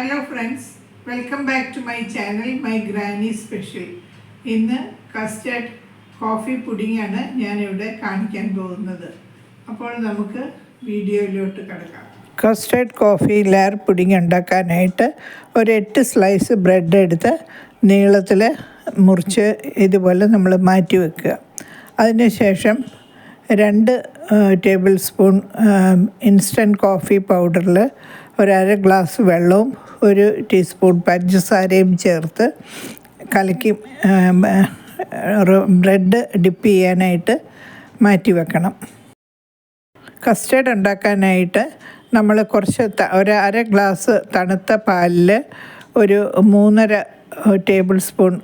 Hello friends welcome back to my channel my granny special ഇന്ന് custard coffee പുഡിങ്ങാണ് ഞാനിവിടെ കാണിക്കാൻ പോകുന്നത്. അപ്പോൾ നമുക്ക് വീഡിയോയിലോട്ട് കിടക്കാം. കസ്റ്റേഡ് കോഫി ലെയർ പുഡിംഗ് ഉണ്ടാക്കാനായിട്ട് ഒരു എട്ട് സ്ലൈസ് ബ്രെഡ് എടുത്ത് നീളത്തിൽ മുറിച്ച് ഇതുപോലെ നമ്മൾ മാറ്റി വെക്കുക. അതിനുശേഷം രണ്ട് ടേബിൾ സ്പൂൺ ഇൻസ്റ്റന്റ് കോഫി പൗഡറിൽ ഒരു അര ഗ്ലാസ് വെള്ളവും ഒരു ടീസ്പൂൺ പഞ്ചസാരയും ചേർത്ത് കലക്കി ബ്രെഡ് ഡിപ്പ് ചെയ്യാനായിട്ട് മാറ്റി വെക്കണം. കസ്റ്റേർഡ് ഉണ്ടാക്കാനായിട്ട് നമ്മൾ കുറച്ച് ഒരു അര ഗ്ലാസ് തണുത്ത പാലിൽ ഒരു മൂന്നര ടേബിൾ സ്പൂൺ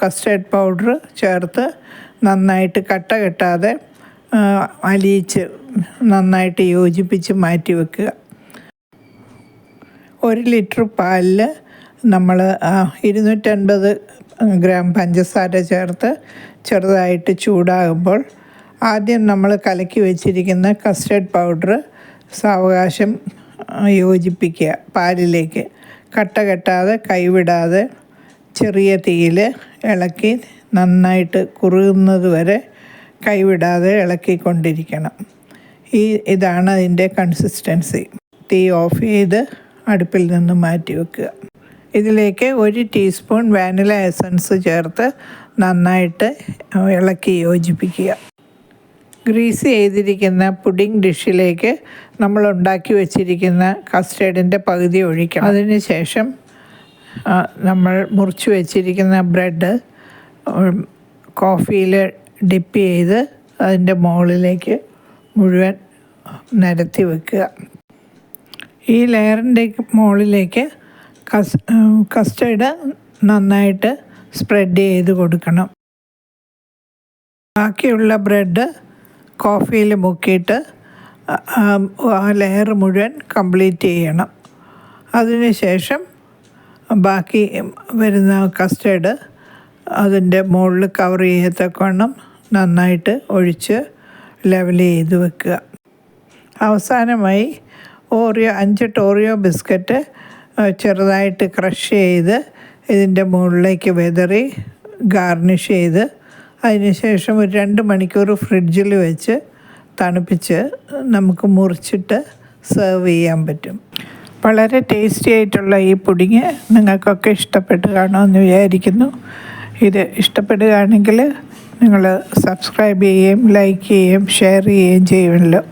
കസ്റ്റേർഡ് പൗഡർ ചേർത്ത് നന്നായിട്ട് കട്ട കെട്ടാതെ അലിയിച്ച് നന്നായിട്ട് യോജിപ്പിച്ച് മാറ്റി വെക്കുക. ഒരു ലിറ്റർ പാലിൽ നമ്മൾ ഇരുന്നൂറ്റൻപത് ഗ്രാം പഞ്ചസാര ചേർത്ത് ചെറുതായിട്ട് ചൂടാകുമ്പോൾ ആദ്യം നമ്മൾ കലക്കി വെച്ചിരിക്കുന്ന കസ്റ്റർഡ് പൗഡർ സാവകാശം യോജിപ്പിക്കുക പാലിലേക്ക്. കട്ട കെട്ടാതെ കൈവിടാതെ ചെറിയ തീയിൽ ഇളക്കി നന്നായിട്ട് കുറുകുന്നത് വരെ കൈവിടാതെ ഇളക്കിക്കൊണ്ടിരിക്കണം. ഈ ഇതാണ് അതിന്റെ കൺസിസ്റ്റൻസി തീ ഓഫ് ചെയ്ത് അടുപ്പിൽ നിന്ന് മാറ്റി വെക്കുക. ഇതിലേക്ക് ഒരു ടീസ്പൂൺ വാനില എസൻസ് ചേർത്ത് നന്നായിട്ട് ഇളക്കി യോജിപ്പിക്കുക. ഗ്രീസ് ചെയ്തിരിക്കുന്ന പുഡിംഗ് ഡിഷിലേക്ക് നമ്മൾ ഉണ്ടാക്കി വെച്ചിരിക്കുന്ന കസ്റ്റേർഡിന്റെ പകുതി ഒഴിക്കണം. അതിനുശേഷം ശേഷം നമ്മൾ മുറിച്ച് വെച്ചിരിക്കുന്ന ബ്രെഡ് കോഫിയിൽ ഡിപ്പ് ചെയ്ത് അതിന്റെ മുകളിലേക്ക് മുഴുവൻ നിരത്തി വെക്കുക. ഈ ലെയറിന്റെ മുകളിലേക്ക് കസ് കസ്റ്റേർഡ് നന്നായിട്ട് സ്പ്രെഡ് ചെയ്ത് കൊടുക്കണം. ബാക്കിയുള്ള ബ്രെഡ് കോഫിയിൽ മുക്കിയിട്ട് ആ, ലെയർ മുഴുവൻ കംപ്ലീറ്റ് ചെയ്യണം. അതിനുശേഷം ബാക്കി വരുന്ന കസ്റ്റേർഡ് അതിന്റെ മുകളിൽ കവർ ചെയ്യത്തക്കവണ്ണം നന്നായിട്ട് ഒഴിച്ച് ലെവൽ ചെയ്ത് വെക്കുക. അവസാനമായി ഓറിയോ അഞ്ചെട്ട് ഓറിയോ ബിസ്ക്കറ്റ് ചെറുതായിട്ട് ക്രഷ് ചെയ്ത് ഇതിന്റെ മുകളിലേക്ക് വെതറി ഗാർണിഷ് ചെയ്ത് അതിനുശേഷം ഒരു രണ്ട് മണിക്കൂർ ഫ്രിഡ്ജിൽ വെച്ച് തണുപ്പിച്ച് നമുക്ക് മുറിച്ചിട്ട് സെർവ് ചെയ്യാൻ പറ്റും. വളരെ ടേസ്റ്റി ആയിട്ടുള്ള ഈ പുഡിങ് നിങ്ങൾക്കൊക്കെ ഇഷ്ടപ്പെട്ട് കാണുമെന്ന് വിചാരിക്കുന്നു. ഇത് ഇഷ്ടപ്പെടുകയാണെങ്കിൽ നിങ്ങൾ സബ്സ്ക്രൈബ് ചെയ്യുകയും ലൈക്ക് ചെയ്യുകയും ഷെയർ ചെയ്യുകയും ചെയ്യുമല്ലോ.